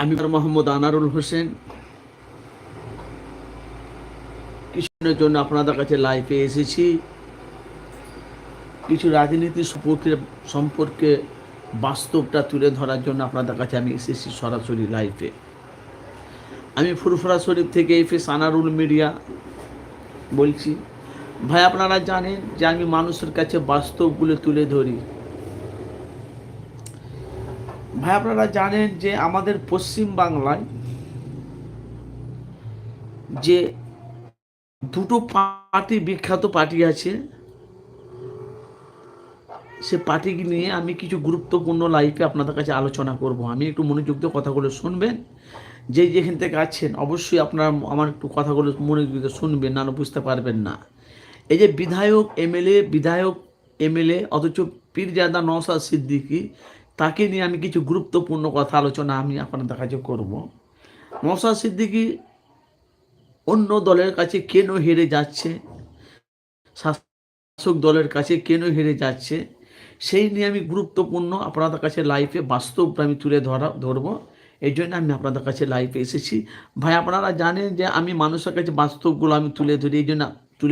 আমি মোহাম্মদ আনারুল হোসেন। কিছুদিনের জন্য আপনাদের কাছে লাইভে এসেছি। কিছু রাজনীতি সম্পর্কে সম্পর্কে বাস্তবটা তুলে ধরার জন্য আপনাদের কাছে আমি এসেছি সরাসরি লাইভে আমি ফুরফুরা শরীফ থেকে এফএস আনারুল মিডিয়া বলছি। ভাই, আপনারা জানেন যে আমি মানুষের কাছে বাস্তবগুলো তুলে ধরি। ভাই, আপনারা জানেন যে আমাদের পশ্চিম বাংলায় যে দুটো পার্টি, বিখ্যাত পার্টি আছে, সে পার্টিকে নিয়ে আমি কিছু গুরুত্বপূর্ণ লাইফে আপনাদের কাছে আলোচনা করব। আমি একটু মনোযোগ দিয়ে কথাগুলো শুনবেন। যে যেখান থেকে আছেন, অবশ্যই আপনারা আমার একটু কথাগুলো মনোযোগ দিয়ে শুনবেন, না বুঝতে পারবেন না। এই যে বিধায়ক এমএলএ বিধায়ক এমএলএ, অথচ পীরজাদা নওসাদ সিদ্দিকী, তাকে নিয়ে আমি কিছু গুরুত্বপূর্ণ কথা আলোচনা আমি আপনাদের কাছে করব। নওসাদ সিদ্দিকী অন্য দলের কাছে কেন হেরে যাচ্ছে? শাসক দলের কাছে কেন হেরে যাচ্ছে? সেই নিয়ে আমি গুরুত্বপূর্ণ আপনাদের কাছে লাইফে বাস্তব আমি তুলে ধরা, ধরবো। এই জন্য আমি আপনাদের কাছে লাইফে এসেছি। ভাই, আপনারা জানেন যে আমি মানুষের কাছে বাস্তবগুলো আমি তুলে ধরি, এই জন্য